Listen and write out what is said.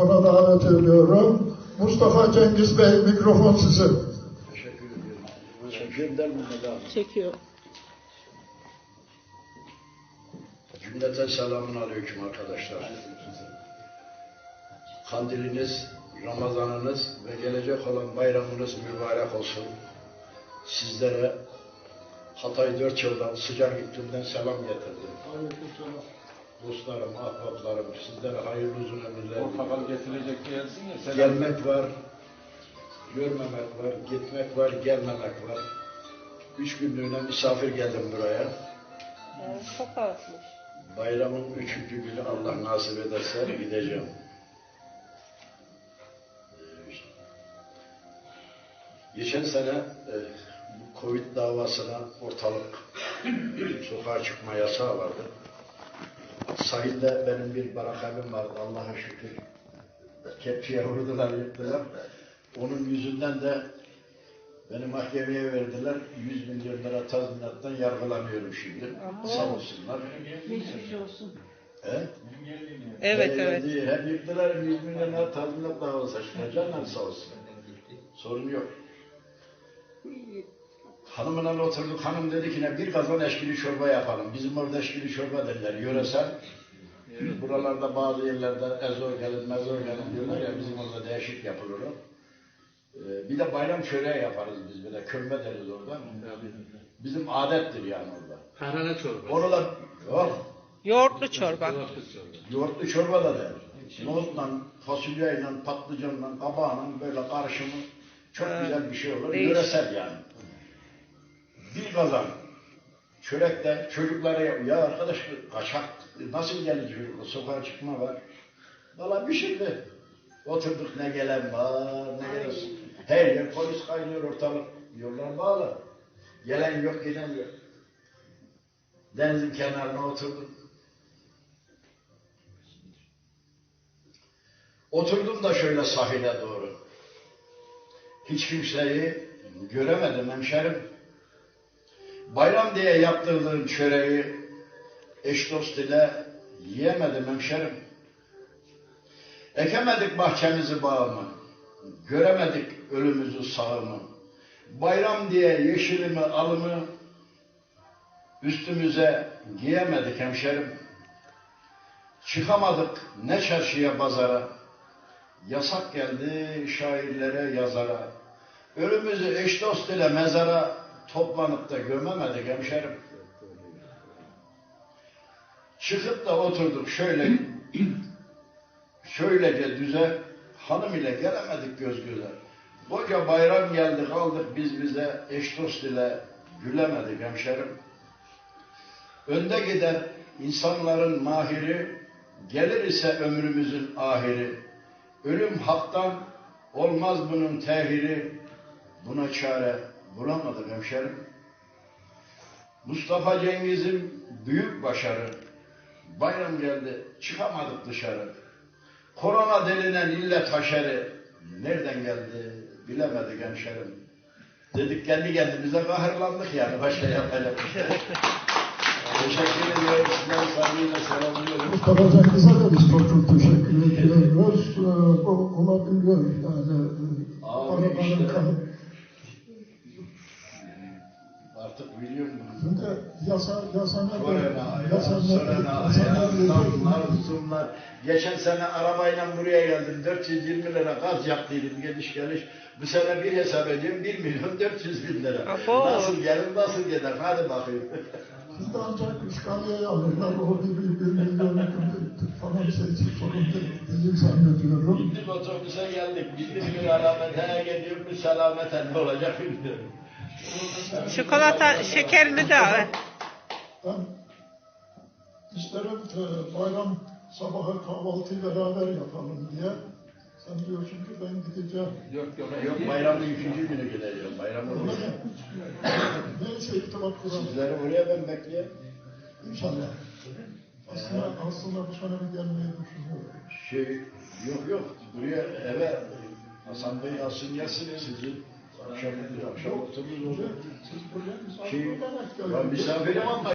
mikrofona davet ediyorum. Mustafa Cengiz Bey mikrofon sizin. Teşekkür ediyorum. Çekiyorum Mehmet abi. Çekiyor. Cümleten selamun aleyküm arkadaşlar. Kandiliniz, Ramazanınız ve gelecek olan bayramınız mübarek olsun. Sizlere Hatay dört yıldan sıcak iklimden selam getirdim. Dostlarım, ahbaplarım, sizlere hayırlı uzun ömürler Portakal getirecek gelsin ya. Selam. Gelmek var, görmemek var, gitmek var, gelmemek var. Üç günlüğüne misafir geldim buraya. Evet, çok artmış. Bayramın üçüncü günü Allah nasip ederse gideceğim. Ee, Geçen sene e, bu Covid davasına ortalık sokağa çıkma yasağı vardı. Sahilde benim bir barakabim vardı Allah'a şükür. Kepçeye vurdular, yıktılar. Onun yüzünden de beni mahkemeye verdiler. 100 milyon lira tazminattan yargılanıyorum şimdi. Abo. Sağ olsunlar. Geçmiş olsun. He? Evet evet. Hem yıktılar 100 milyon lira tazminat davası açtılar. Canlar sağ olsun. Sorun yok. Hanımla oturduk. Hanım dedi ki ne bir kazan eşkili çorba yapalım. Bizim orada eşkili çorba derler. Yöresel. Buralarda bazı yerlerde ezo gelin, mezo gelin diyorlar ya bizim orada değişik yapılır o. Ee, bir de bayram çöreği yaparız biz bir de. Kömbe deriz orada. Bizim adettir yani orada. Tarhana çorbası. Onu da oh, Yoğurtlu çorba. Yoğurtlu çorba da der. Nohutla, fasulyeyle, patlıcanla, kabağla böyle karışımı çok Ha, güzel bir şey olur. değişik. Yöresel yani. Bir kazan çörekten çocuklara ya, arkadaş kaçak nasıl gelir çocuk sokağa çıkma var. Valla bir şimdi oturduk ne gelen var ne gelen her yer polis kaynıyor ortalık yollar bağlı. Gelen yok giden yok. Denizin kenarına oturduk. Oturdum da şöyle sahile doğru. Hiç kimseyi göremedim hemşerim. Bayram diye yaptırdığım çöreği eş dost ile yiyemedim hemşerim. Ekemedik bahçemizi bağımı, göremedik ölümüzü sağımı. Bayram diye yeşilimi alımı üstümüze giyemedik hemşerim. Çıkamadık ne çarşıya pazara, yasak geldi şairlere yazara. Ölümüzü eş dost ile mezara toplanıp da gömemedik hemşerim. Çıkıp da oturduk şöyle, şöylece düze, hanım ile gelemedik göz göze. Koca bayram geldi kaldık biz bize eş dost ile gülemedik hemşerim. Önde giden insanların mahiri, gelir ise ömrümüzün ahiri. Ölüm haktan, olmaz bunun tehiri. Buna çare bulamadık hemşerim. Mustafa Cengiz'in büyük başarı. Bayram geldi, çıkamadık dışarı. Korona denilen illet haşeri. Nereden geldi bilemedik hemşerim. Dedik kendi kendimize kahırlandık yani başka yapacak bir şey. Teşekkür ediyorum. Sizden saygıyla selamlıyorum. Mustafa Cengiz'e de biz çok çok teşekkür ediyoruz. Ee, Bu olabiliyor yani. e, Abi işte. Yasa, yasa ne Korona, zamlar. Geçen sene arabayla buraya geldim. 420 lira gaz yaktıydım gidiş geliş. Bu sene bir hesap ediyorum 1 milyon 400 bin lira. Abo. Nasıl gelir nasıl gider? Hadi bakayım. Sizde ancak iskaliye alırlar. O bir, bir, bir milyon falan şey sorun değil zannediyorum. Bindik otobüse geldik. Bindik bir alamete gidiyorum bir selamete ne olacak bilmiyorum. Çikolata şekerini de al. Ben isterim e, bayram sabahı kahvaltıyı beraber yapalım diye. Sen diyorsun ki ben gideceğim. Yok yok. Yok bayramın üçüncü günü gideceğim. Bayramın Öyle mi? Neyse irtibat kuralım. Sizleri oraya ben bekleyeyim. İnşallah. Aslında, aslında bu sene bir gelmeyi düşünüyorum. Şey yok yok buraya eve Hasan Bey alsın gelsin sizi. Akşam akşam otururuz olur. Siz buraya misafir Şey, olarak ben gelin. misafirim ama